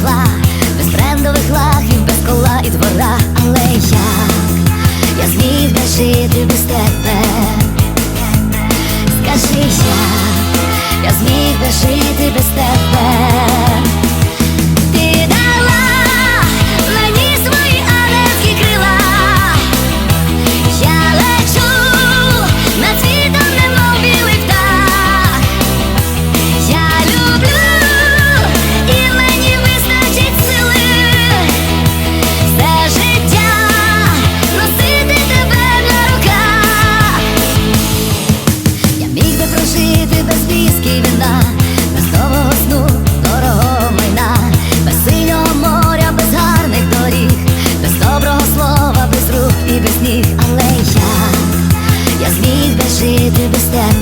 жила, без трендових лагів, і без кола і двора, але як? Я зміг не жити без тебе, скажи як? Я зміг не жити без тебе. understand